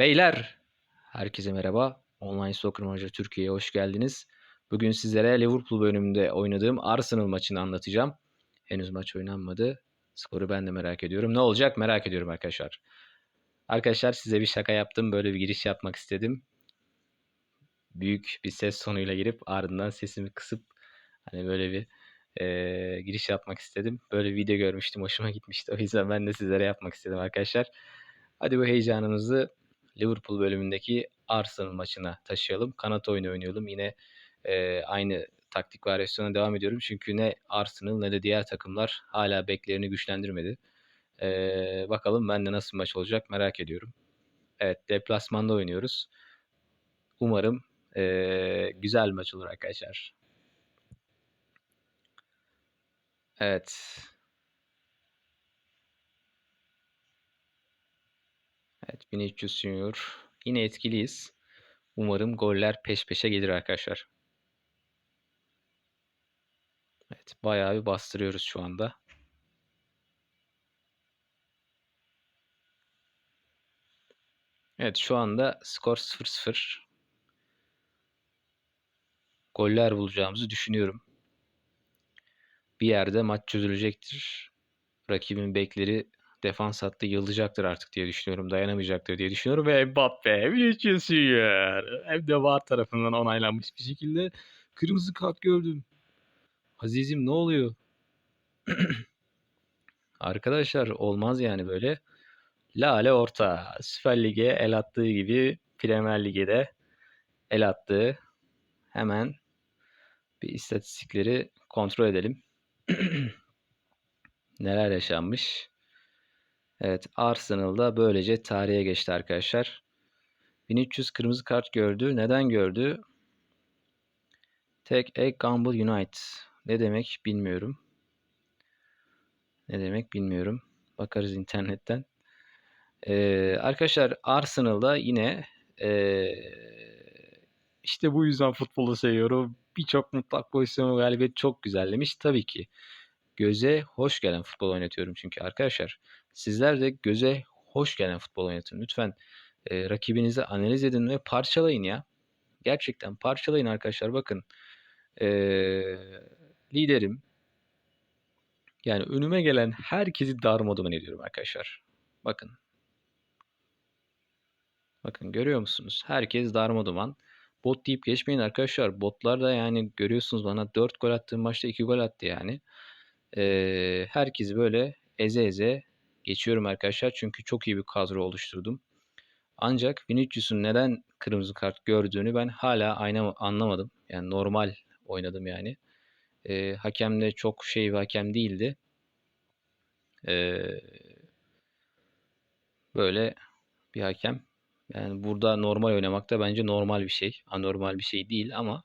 Beyler, herkese merhaba. Online Soccer Manager Türkiye'ye hoş geldiniz. Bugün sizlere Liverpool bölümünde oynadığım Arsenal maçını anlatacağım. Henüz maç oynanmadı. Skoru ben de merak ediyorum. Ne olacak merak ediyorum arkadaşlar. Arkadaşlar size bir şaka yaptım. Böyle bir giriş yapmak istedim. Büyük bir ses tonuyla girip ardından sesimi kısıp hani böyle bir e, giriş yapmak istedim. Böyle bir video görmüştüm. Hoşuma gitmişti. O yüzden ben de sizlere yapmak istedim arkadaşlar. Hadi bu heyecanımızı Liverpool bölümündeki Arsenal maçına taşıyalım. Kanat oyunu oynayalım. Yine e, aynı taktik varyasyona devam ediyorum. Çünkü ne Arsenal ne de diğer takımlar hala beklerini güçlendirmedi. E, bakalım bende nasıl maç olacak merak ediyorum. Evet deplasmanda oynuyoruz. Umarım e, güzel maç olur arkadaşlar. Evet. Evet 1300 Junior. Yine etkiliyiz. Umarım goller peş peşe gelir arkadaşlar. Evet bayağı bir bastırıyoruz şu anda. Evet şu anda skor 0-0. Goller bulacağımızı düşünüyorum. Bir yerde maç çözülecektir. Rakibin bekleri defans hattı yılacaktır artık diye düşünüyorum. Dayanamayacaktır diye düşünüyorum. Ve Mbappe 1300 Junior. Hem de VAR tarafından onaylanmış bir şekilde kırmızı kart gördüm. Azizim ne oluyor? Arkadaşlar olmaz yani böyle. Lale orta. Süper Lig'e el attığı gibi Premier Lig'e de el attığı. Hemen bir istatistikleri kontrol edelim. Neler yaşanmış? Evet Arsenal'da böylece tarihe geçti arkadaşlar. 1300 kırmızı kart gördü. Neden gördü? Tek a Gamble United. Ne demek bilmiyorum. Ne demek bilmiyorum. Bakarız internetten. Ee, arkadaşlar Arsenal'da yine ee, işte bu yüzden futbolu seviyorum. Birçok mutlak pozisyon galibiyet çok güzellemiş. Tabii ki göze hoş gelen futbol oynatıyorum çünkü arkadaşlar. Sizler de göze hoş gelen futbol oynatın. Lütfen e, rakibinizi analiz edin ve parçalayın ya. Gerçekten parçalayın arkadaşlar. Bakın e, liderim yani önüme gelen herkesi darmadağın ediyorum arkadaşlar. Bakın. Bakın görüyor musunuz? Herkes darmaduman. Bot deyip geçmeyin arkadaşlar. Botlar da yani görüyorsunuz bana 4 gol attığım maçta 2 gol attı yani. Ee, herkesi böyle eze eze geçiyorum arkadaşlar. Çünkü çok iyi bir kadro oluşturdum. Ancak Vinicius'un neden kırmızı kart gördüğünü ben hala aynı anlamadım. Yani normal oynadım yani. Ee, hakem de çok şey bir hakem değildi. Ee, böyle bir hakem. Yani burada normal oynamak da bence normal bir şey. Anormal bir şey değil ama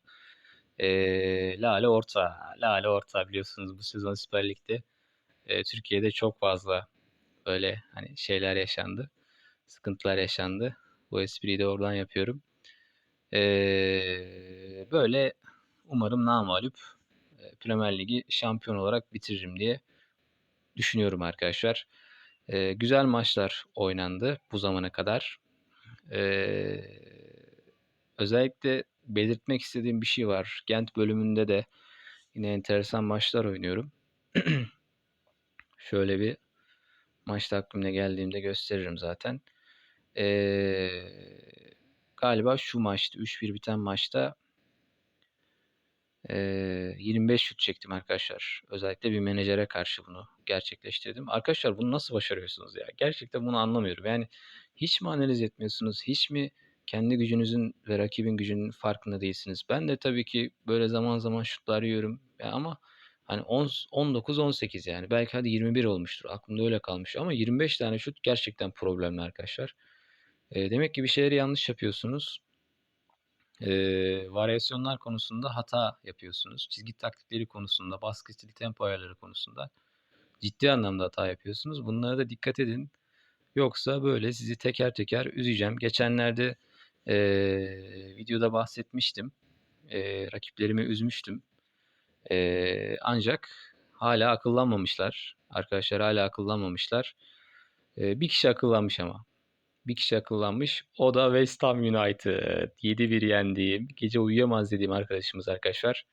e, Lale Orta. Lale Orta biliyorsunuz bu sezon Süper Lig'de e, Türkiye'de çok fazla böyle hani şeyler yaşandı. Sıkıntılar yaşandı. Bu espriyi de oradan yapıyorum. E, böyle umarım namalup Premier Ligi şampiyon olarak bitiririm diye düşünüyorum arkadaşlar. E, güzel maçlar oynandı bu zamana kadar. E, özellikle belirtmek istediğim bir şey var. Gent bölümünde de yine enteresan maçlar oynuyorum. Şöyle bir maç takvimine geldiğimde gösteririm zaten. Ee, galiba şu maçtı. 3-1 biten maçta e, 25 şut çektim arkadaşlar. Özellikle bir menajere karşı bunu gerçekleştirdim. Arkadaşlar bunu nasıl başarıyorsunuz ya? Gerçekten bunu anlamıyorum. Yani hiç mi analiz etmiyorsunuz? Hiç mi kendi gücünüzün ve rakibin gücünün farkında değilsiniz? Ben de tabii ki böyle zaman zaman şutlar yiyorum. Ya ama hani 19-18 yani belki hadi 21 olmuştur. Aklımda öyle kalmış ama 25 tane şut gerçekten problemli arkadaşlar. E, demek ki bir şeyleri yanlış yapıyorsunuz. E, varyasyonlar konusunda hata yapıyorsunuz. Çizgi taktikleri konusunda, baskı stili tempo ayarları konusunda ciddi anlamda hata yapıyorsunuz. Bunlara da dikkat edin. Yoksa böyle sizi teker teker üzeceğim. Geçenlerde e, videoda bahsetmiştim. E, rakiplerimi üzmüştüm. E, ancak hala akıllanmamışlar. Arkadaşlar hala akıllanmamışlar. E, bir kişi akıllanmış ama. Bir kişi akıllanmış. O da West Ham United. 7-1 yendiğim, gece uyuyamaz dediğim arkadaşımız arkadaşlar.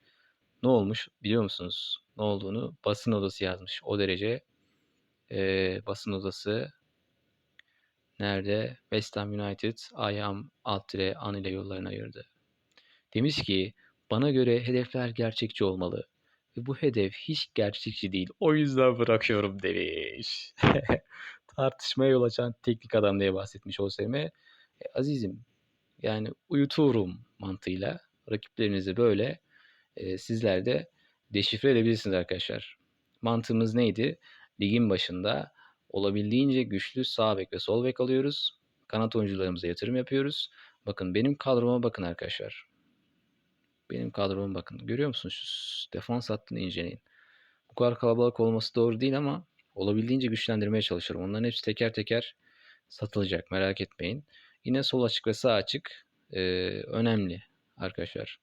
Ne olmuş biliyor musunuz? Ne olduğunu basın odası yazmış. O derece e, basın odası nerede? West Ham United ayağım alt tire an ile yollarını ayırdı. Demiş ki bana göre hedefler gerçekçi olmalı. Ve bu hedef hiç gerçekçi değil. O yüzden bırakıyorum demiş. Tartışmaya yol açan teknik adam diye bahsetmiş OSM. E, azizim yani uyuturum mantığıyla rakiplerinizi böyle e, sizler de deşifre edebilirsiniz arkadaşlar. Mantığımız neydi? Ligin başında olabildiğince güçlü sağ bek ve sol bek alıyoruz. Kanat oyuncularımıza yatırım yapıyoruz. Bakın benim kadroma bakın arkadaşlar. Benim kadroma bakın. Görüyor musunuz? Şu defans hattını inceleyin. Bu kadar kalabalık olması doğru değil ama olabildiğince güçlendirmeye çalışıyorum. Onların hepsi teker teker satılacak. Merak etmeyin. Yine sol açık ve sağ açık e, önemli arkadaşlar.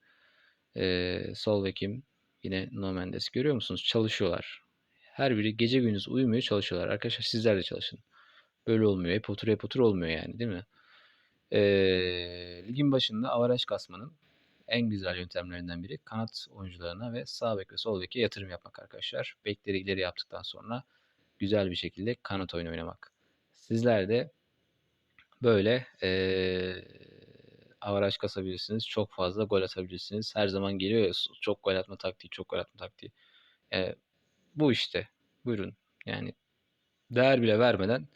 E, sol bekim yine No Mendes. Görüyor musunuz? Çalışıyorlar. Her biri gece gündüz uyumuyor çalışıyorlar. Arkadaşlar sizler de çalışın. Böyle olmuyor. Hep otur hep otur olmuyor yani değil mi? E, ligin başında avaraj kasmanın en güzel yöntemlerinden biri kanat oyuncularına ve sağ bek ve sol beke yatırım yapmak arkadaşlar. Bekleri ileri yaptıktan sonra güzel bir şekilde kanat oyunu oynamak. Sizler de böyle ee, avaraj kasabilirsiniz. Çok fazla gol atabilirsiniz. Her zaman geliyor ya çok gol atma taktiği, çok gol atma taktiği. E, bu işte. Buyurun. Yani değer bile vermeden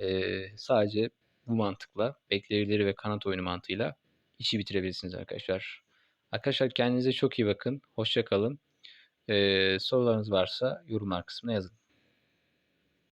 e, sadece bu mantıkla bekleri ve kanat oyunu mantığıyla işi bitirebilirsiniz arkadaşlar. Arkadaşlar kendinize çok iyi bakın. Hoşça kalın. Ee, sorularınız varsa yorumlar kısmına yazın.